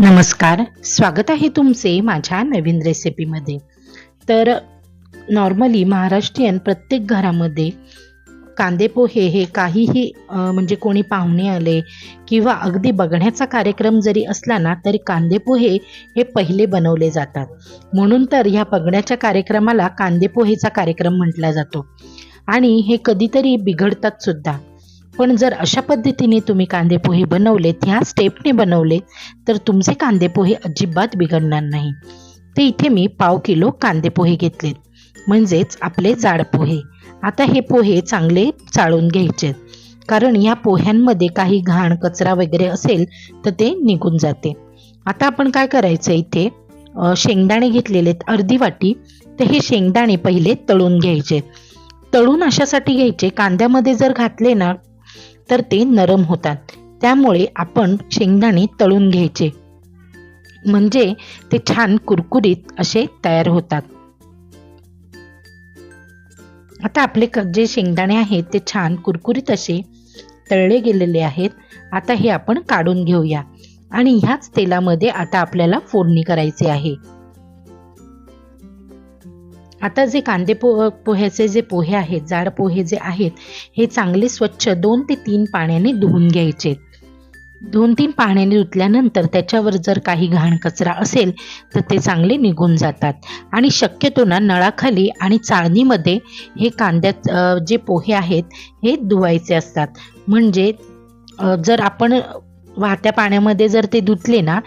नमस्कार स्वागत आहे तुमचे माझ्या नवीन रेसिपीमध्ये तर नॉर्मली महाराष्ट्रीयन प्रत्येक घरामध्ये कांदे पोहे हे काहीही म्हणजे कोणी पाहुणे आले किंवा अगदी बघण्याचा कार्यक्रम जरी असला ना तरी कांदे पोहे हे पहिले बनवले जातात. म्हणून तर ह्या बघण्याच्या कार्यक्रमाला कांदे पोहेचा कार्यक्रम म्हटला जातो. आणि हे कधीतरी बिघडतात सुद्धा. पण जर अशा पद्धतीने तुम्ही कांदे पोहे बनवलेत ह्या स्टेपने बनवले तर तुमचे कांदे पोहे अजिबात बिघडणार नाही. तर इथे मी पाव किलो कांदे पोहे घेतलेत. म्हणजेच आपले जाड पोहे. आता हे पोहे चांगले चाळून घ्यायचे. कारण या पोह्यांमध्ये काही घाण कचरा वगैरे असेल तर ते निघून जाते. आता आपण काय करायचं इथे? शेंगदाणे घेतलेले आहेत अर्धी वाटी. तर हे शेंगदाणे पहिले तळून घ्यायचे. तळून अशासाठी घ्यायचे कांद्यामध्ये जर घातले ना तर ते नरम होतात. त्यामुळे आपण शेंगदाणे तळून घ्यायचे. म्हणजे ते छान कुरकुरीत असे तयार होतात. आता आपले क- जे शेंगदाणे आहेत ते छान कुरकुरीत असे तळले गेलेले आहेत. आता हे आपण काढून घेऊया. आणि ह्याच तेलामध्ये आता आपल्याला फोडणी करायची आहे. आता जे कांदे पो पोह्याचे जे पोहे आहेत जाड पोहे जे आहेत हे चांगले स्वच्छ दोन ते तीन पाण्याने धुवून घ्यायचे. दोन तीन पाण्याने धुतल्यानंतर त्याच्यावर जर काही घाण कचरा असेल तर ते चांगले निघून जातात. आणि शक्यतो ना नळाखाली आणि चाळणीमध्ये हे कांद्यात जे पोहे आहेत हे धुवायचे असतात. म्हणजे जर आपण वाहत्या पाण्यामध्ये जर ते धुतले ना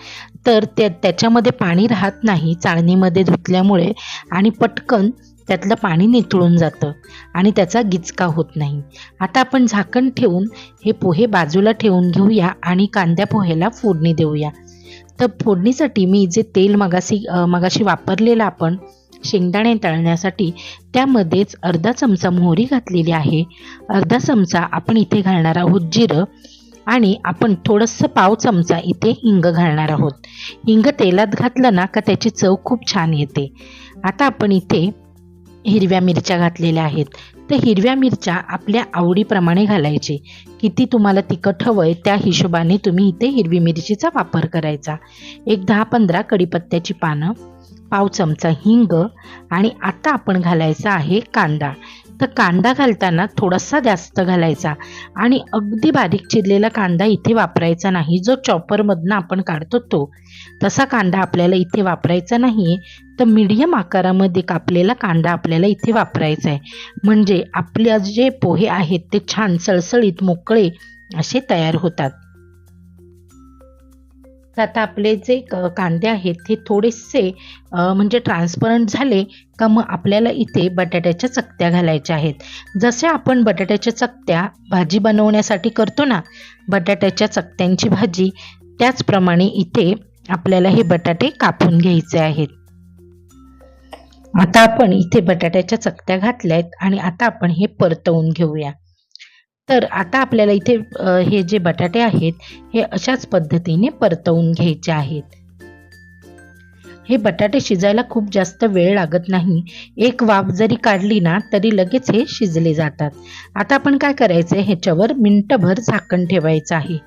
तर त्या त्याच्यामध्ये पाणी राहत नाही चाळणीमध्ये धुतल्यामुळे आणि पटकन त्यातलं पाणी निथळून जातं आणि त्याचा गिचका होत नाही. आता आपण झाकण ठेवून हे पोहे बाजूला ठेवून घेऊया आणि कांद्या पोह्याला फोडणी देऊया. तर फोडणीसाठी मी जे तेल मगाशी मगाशी वापरलेलं आपण शेंगदाणे तळण्यासाठी त्यामध्येच अर्धा चमचा मोहरी घातलेली आहे. अर्धा चमचा आपण इथे घालणार आहोत जिरं. आणि आपण थोडंसं पाव चमचा इथे हिंग घालणार आहोत. हिंग तेलात घातलं ना का त्याची चव खूप छान येते. आता आपण इथे हिरव्या मिरच्या घातलेल्या आहेत. तर हिरव्या मिरच्या आपल्या आवडीप्रमाणे घालायचे. किती तुम्हाला तिखट हवं आहे त्या हिशोबाने तुम्ही इथे हिरवी मिरचीचा वापर करायचा. एक दहा पंधरा कडीपत्त्याची पानं पाव चमचा हिंग आणि आता आपण घालायचा आहे कांदा. तर कांदा घालताना थोडासा जास्त घालायचा आणि अगदी बारीक चिरलेला कांदा इथे वापरायचा नाही. जो चॉपरमधनं आपण काढतो तो. तसा कांदा आपल्याला इथे वापरायचा नाही तर मीडियम आकारामध्ये कापलेला कांदा आपल्याला इथे वापरायचा आहे. म्हणजे आपले जे पोहे आहेत ते छान सळसळीत मोकळे असे तयार होतात. तर आता आपले जे क- कांदे आहेत ते थोडेसे म्हणजे ट्रान्सपरंट झाले का मग आपल्याला इथे बटाट्याच्या चकत्या घालायच्या आहेत. जसे आपण बटाट्याच्या चकत्या भाजी बनवण्यासाठी करतो ना बटाट्याच्या चकत्यांची भाजी त्याचप्रमाणे इथे आपल्याला हे बटाटे कापून घ्यायचे आहेत. आता आपण इथे बटाट्याच्या चकत्या घातल्या आहेत आणि आता आपण हे परतवून घेऊया. तर आता आपल्याला इथे हे जे बटाटे आहेत हे अशाच पद्धतीने परतवून घ्यायचे आहेत. हे बटाटे शिजायला खूप जास्त वेळ लागत नाही. एक वाफ जरी काढली ना तरी लगेच हे शिजले जातात. आता आपण काय करायचं ह्याच्यावर मिनटभर झाकण ठेवायचं आहे.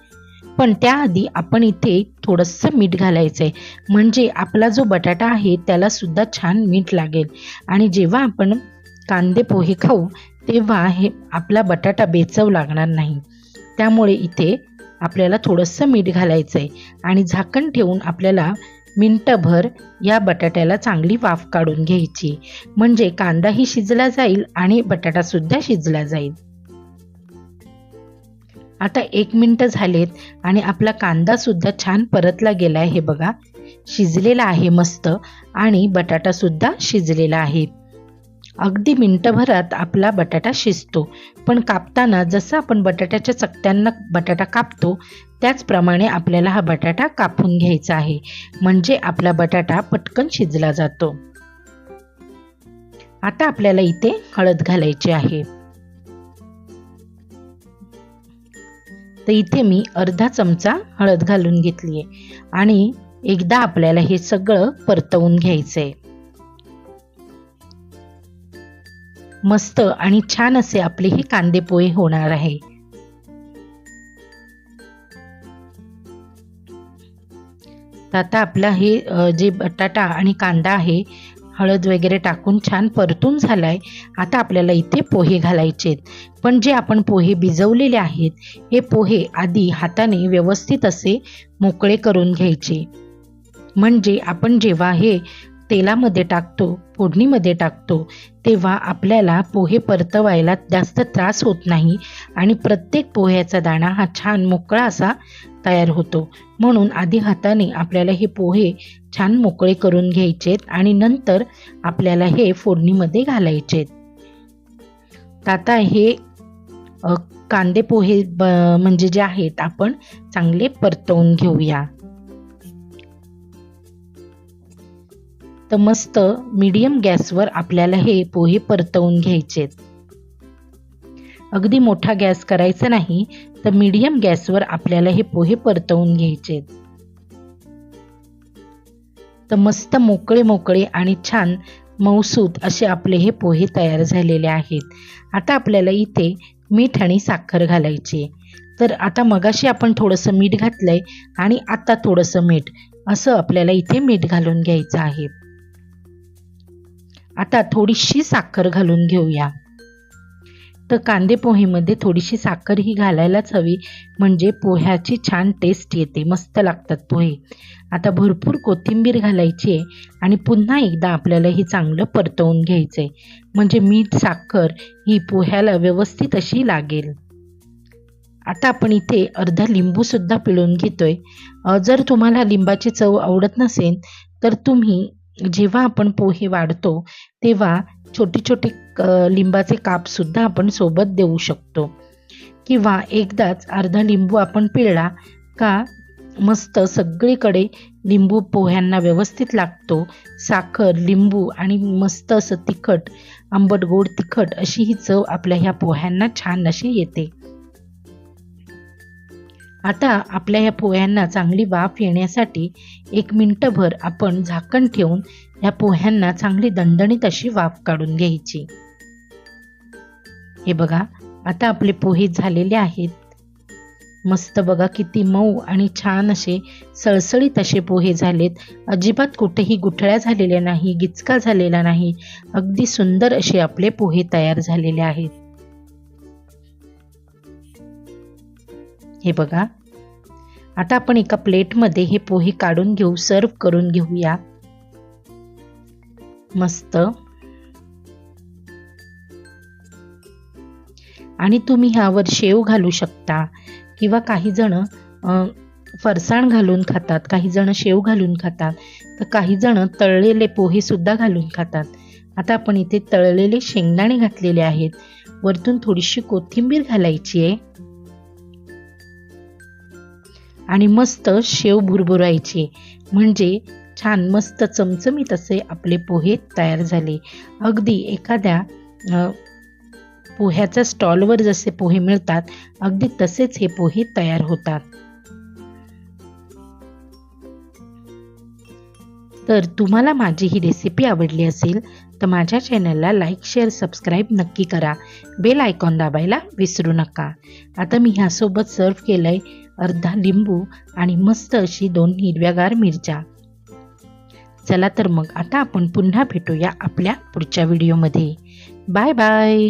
पण त्याआधी आपण इथे थोडंसं मीठ घालायचं आहे म्हणजे आपला जो बटाटा आहे त्याला सुद्धा छान मीठ लागेल. आणि जेव्हा आपण कांदे पोहे खाऊ तेव्हा हे आपला बटाटा बेचव लागणार नाही. त्यामुळे इथे आपल्याला थोडंसं मीठ घालायचं आहे आणि झाकण ठेवून आपल्याला मिनटभर या बटाट्याला चांगली वाफ काढून घ्यायची. म्हणजे कांदाही शिजला जाईल आणि बटाटासुद्धा शिजला जाईल. आता एक मिनटं झालेत आणि आपला कांदासुद्धा छान परतला गेलाय हे बघा. शिजलेला आहे मस्त आणि बटाटासुद्धा शिजलेला आहे. अगदी मिनटभरात आपला बटाटा शिजतो. पण कापताना जसं आपण बटाट्याच्या चकत्यांना बटाटा कापतो त्याचप्रमाणे आपल्याला हा बटाटा कापून घ्यायचा आहे. म्हणजे आपला बटाटा पटकन शिजला जातो. आता आपल्याला इथे हळद घालायची आहे. तर इथे मी अर्धा चमचा हळद घालून घेतली आहे आणि एकदा आपल्याला हे सगळं परतवून घ्यायचं आहे मस्त आणि छान असे आपले हे कांदे पोहे होणार आहे. तर आता आपला हे जे बटाटा आणि कांदा आहे हळद वगैरे टाकून छान परतून झाला आहे आता आपल्याला इथे पोहे घालायचे आहेत पण जे आपण पोहे भिजवलेले आहेत हे पोहे आधी हाताने व्यवस्थित असे मोकळे करून घ्यायचे. म्हणजे आपण जेव्हा हे तेलामध्ये टाकतो फोडणीमध्ये टाकतो तेव्हा आपल्याला पोहे परतवायला जास्त त्रास होत नाही आणि प्रत्येक पोह्याचा दाणा हा छान मोकळा असा तयार होतो. म्हणून आधी हाताने आपल्याला हे पोहे छान मोकळे करून घ्यायचेत आणि नंतर आपल्याला हे फोडणीमध्ये घालायचेत. आता हे कांदे पोहे ब- म्हणजे जे आहेत आपण चांगले परतवून घेऊया. तर मस्त मीडियम गॅसवर आपल्याला हे पोहे परतवून घ्यायचेत अगदी मोठा गॅस करायचा नाही तर मीडियम गॅसवर आपल्याला हे पोहे परतवून घ्यायचेत तर मस्त मोकळे मोकळे आणि छान मऊसूत असे आपले हे पोहे तयार झालेले आहेत. आता आपल्याला इथे मीठ आणि साखर घालायची तर आता मगाशी आपण थोडंसं मीठ घातलंय आणि आता थोडंसं मीठ असं आपल्याला इथे मीठ घालून घ्यायचं आहे. आता थोडीशी साखर घालून घेऊया. तर कांदे पोहेमध्ये थोडीशी साखर ही घालायलाच हवी म्हणजे पोह्याची छान टेस्ट येते मस्त लागतात पोहे. आता भरपूर कोथिंबीर घालायची आहे आणि पुन्हा एकदा आपल्याला ही चांगलं परतवून घ्यायचं आहे म्हणजे मीठ साखर ही पोह्याला व्यवस्थित अशी लागेल. आता आपण इथे अर्धा लिंबूसुद्धा पिळून घेतोय. जर तुम्हाला लिंबाची चव आवडत नसेल तर तुम्ही जेव्हा आपण पोहे वाढतो तेव्हा छोटे छोटे क- लिंबाचे कापसुद्धा आपण सोबत देऊ शकतो. किंवा एकदाच अर्धा लिंबू आपण पिळला का मस्त सगळीकडे लिंबू पोह्यांना व्यवस्थित लागतो. साखर लिंबू आणि मस्त असं तिखट आंबट गोड तिखट अशी ही चव आपल्या ह्या पोह्यांना छान अशी येते. आता आपल्या ह्या पोह्यांना चांगली वाफ येण्यासाठी एक मिनटभर आपण झाकण ठेवून ह्या पोह्यांना चांगली दणदणीत अशी वाफ काढून घ्यायची. हे बघा आता आपले पोहे झालेले आहेत. मस्त बघा किती मऊ आणि छान असे सळसळीत असे पोहे झालेत. अजिबात कुठेही गुठळ्या झालेल्या नाही गिचका झालेला नाही. अगदी सुंदर असे आपले पोहे तयार झालेले आहेत. हे बघा. आता आपण एका प्लेटमध्ये हे पोहे काढून घेऊ सर्व करून घेऊया. मस्त. आणि तुम्ही ह्यावर शेव घालू शकता किंवा काही जण फरसाण घालून खातात काही जण शेव घालून खातात तर काही जण तळलेले पोहे सुद्धा घालून खातात. आता आपण इथे तळलेले शेंगदाणे घातलेले आहेत. वरतून थोडीशी कोथिंबीर घालायची आहे. आणि मस्त शेव भुरभुरायचे. म्हणजे छान मस्त चमचमीत असे आपले पोहे तयार झाले. अगदी एखाद्या पोह्याच्या स्टॉलवर जसे पोहे मिळतात अगदी तसेच हे पोहे तयार होतात. तर तुम्हाला माझी ही रेसिपी आवडली असेल तर माझ्या चॅनलला लाईक शेअर सबस्क्राईब नक्की करा. बेल आयकॉन दाबायला विसरू नका. आता मी ह्यासोबत सर्व केलंय अर्धा लिंबू आणि मस्त अशी दोन हिरव्यागार मिरच्या. चला तर मग आता आपण पुन्हा भेटूया आपल्या पुढच्या व्हिडिओमध्ये बाय बाय